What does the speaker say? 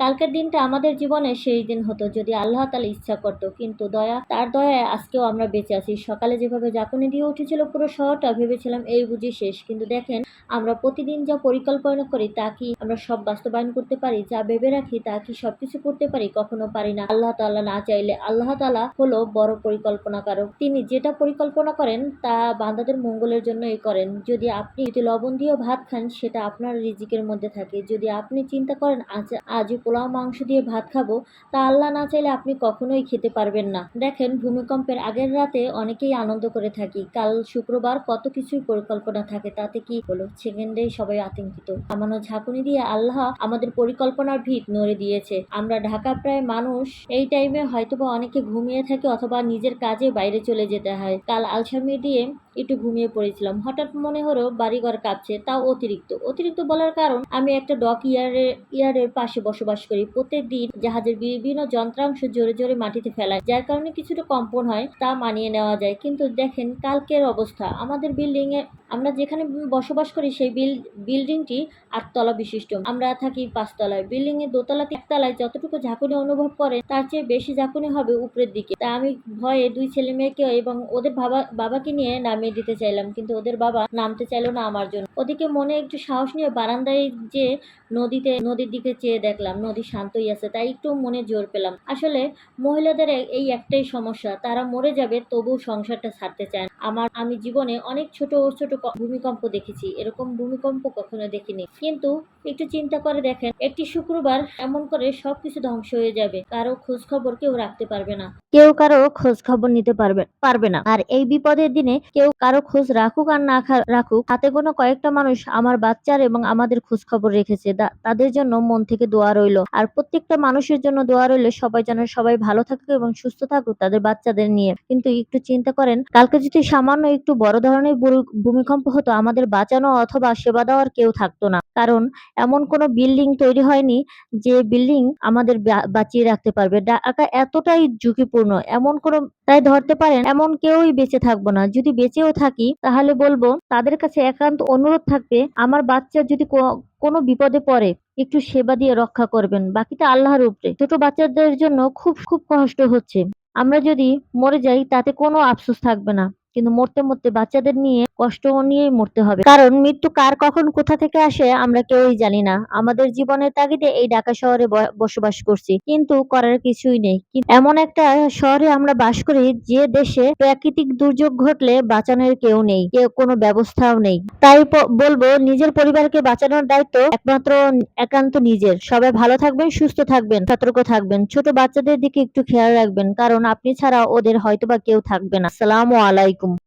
কালকের দিনটা আমাদের জীবনে শেষ দিন হতো, যদি আল্লাহ তালা ইচ্ছা করতো। কিন্তু দয়া, তার দয়ায় আজকেও আমরা বেঁচে আছি। সকালে যেভাবে জাকুনি দিয়ে উঠেছিল পুরো শহরটা, ভেবেছিলাম এই বুঝি শেষ। কিন্তু দেখেন, আমরা প্রতিদিন যা পরিকল্পনা করি, তা কি আমরা সব বাস্তবায়ন করতে পারি? যা ভেবে রাখি, তা কি সবকিছু করতে পারি? কখনো পারি না। আল্লাহ তাআলা না চাইলে, আল্লাহ তালা হলো বড় পরিকল্পনাকারক। তিনি যেটা পরিকল্পনা করেন, তা বান্দাদের মঙ্গলের জন্যই করেন। যদি আপনি যদি লবণ দিয়েও ভাত খান, সেটা আপনার রিজিকের মধ্যে থাকে। যদি আপনি চিন্তা করেন, আজ আজ পোলাও মাংস দিয়ে ভাত খাব, তা আল্লাহ না চাইলে আপনি কখনোই খেতে পারবেন না। দেখেন, ভূমিকম্পের আগের রাতে অনেকেই আনন্দ করে থাকি। কাল শুক্রবার কত কিছুই পরিকল্পনা থাকে, তাতে কি হলো? সেকেন্ডেই সবাই আতঙ্কিত। আমানো ঝাঁকুনি দিয়ে আল্লাহ আমাদের পরিকল্পনার ভিত নড়ে দিয়েছে। আমরা ঢাকা প্রায় মানুষ, এই টাইমে হয়তোবা অনেকে ঘুমিয়ে থাকে অথবা নিজের কাজে বাইরে চলে যেতে হয়। কাল আলসামি দিয়ে একটু ঘুমিয়ে পড়েছিলাম। হঠাৎ মনে হলো বাড়িঘর কাঁপছে, তাও অতিরিক্ত। অতিরিক্ত বলার কারণ, আমি একটা ডক ইয়ারের ইয়ারের পাশে বসবাস করি। প্রত্যেক দিন জাহাজের বিভিন্ন যন্ত্রাংশ জোরে জোরে মাটিতে ফেলায়, যার কারণে কিছুটা কম্পন হয়, তা মানিয়ে নেওয়া যায়। কিন্তু দেখেন, কালকের অবস্থা। আমাদের বিল্ডিং এ আমরা যেখানে বসবাস করি, সেই বিল, বিল্ডিংটি আটতলা বিশিষ্ট। আমরা থাকি পাঁচতলায়। বিল্ডিং এর দোতলা তিনতলায় যতটুকু ঝাঁকুনি অনুভব করে, তার চেয়ে বেশি ঝাঁকুনি হবে উপরের দিকে। তা আমি ভয়ে দুই ছেলে মেয়েকে এবং ওদের বাবা, বাবাকে নিয়ে নামিয়ে দিতে চাইলাম, কিন্তু ওদের বাবা নামতে চাইলো না আমার জন্য ওদিকে মনে একটু সাহস নিয়ে বারান্দায় যে নদীতে, নদীর দিকে চেয়ে দেখলাম, নদী শান্তই আছে, তাই একটু মনে জোর পেলাম আসলে মহিলাদের এই একটাই সমস্যা, তারা মরে যাবে তবু সংসারটা ছাড়তে চায়। আমার, আমি জীবনে অনেক ছোট ছোট ভূমিকম্প দেখেছি। এরকম ভূমিকম্প কখনো দেখিনি। কিন্তু একটু চিন্তা করে দেখেন, একটি শুক্রবার এমন করে সবকিছু ধ্বংস হয়ে যাবে। কারও খোঁজ খবর কেউ রাখতে পারবে না। কেউ কারও খোঁজ খবর নিতে পারবে পারবে না। আর এই বিপদের দিনে কেউ কারও খোঁজ রাখুক আর না রাখুক, হাতে কোনো কয়েকটা মানুষ আমার বাচ্চার এবং আমাদের খোঁজ খবর রেখেছে তাদের জন্য মন থেকে দোয়া রইল। আর প্রত্যেকটা মানুষের জন্য দোয়া রইল, সবাই যেন সবাই ভালো থাকুক এবং সুস্থ থাকুক তাদের বাচ্চাদের নিয়ে। কিন্তু একটু চিন্তা করেন, কালকে যদি সামান্য একটু বড় ধরনের ভূমিকম্প হতো, আমাদের বাঁচানো অথবা সেবা দেওয়ার কেউ থাকতো না। কারণ, এমন কোনো বিল্ডিং তৈরি হয়নি যে বিল্ডিং আমাদের বাঁচিয়ে রাখতে পারবে। ঢাকা এতটাই ঝুঁকিপূর্ণ, এমন কোনো, তাই ধরতে পারেন, এমন কেউই বেঁচে থাকব না। যদি বেঁচেও থাকি, তাহলে বলব, তাদের কাছে একান্ত অনুরোধ থাকবে, আমার বাচ্চা যদি কোনো বিপদে পড়ে, একটু সেবা দিয়ে রক্ষা করবেন। বাকিটা আল্লাহর উপরে। ছোট বাচ্চাদের জন্য খুব খুব কষ্ট হচ্ছে। আমরা যদি মরে যাই, তাতে কোনো আফসোস থাকবে না। কিন্তু মরতে মরতে বাচ্চাদের নিয়ে কষ্ট নিয়েই মরতে হবে। কারণ মৃত্যু কার কখন কোথা থেকে আসে আমরা কেউই জানি না। আমাদের জীবনের তাগিদে এই ঢাকা শহরে বসবাস করছি। কিন্তু করার কিছুই নেই। এমন একটা শহরে আমরা বাস করি যে দেশে প্রাকৃতিক দুর্যোগ ঘটলে বাঁচানোর কেউ নেই। কেউ কোনো ব্যবস্থাও নেই। তাই বলব নিজের পরিবারকে বাঁচানোর দায়িত্ব একমাত্র একান্ত নিজের। সবাই ভালো থাকবেন, সুস্থ থাকবেন, সতর্ক থাকবেন। ছোট বাচ্চাদের দিকে একটু খেয়াল রাখবেন। কারণ আপনি ছাড়া ওদের হয়তোবা কেউ থাকবে না। আসসালামু আলাইকুম।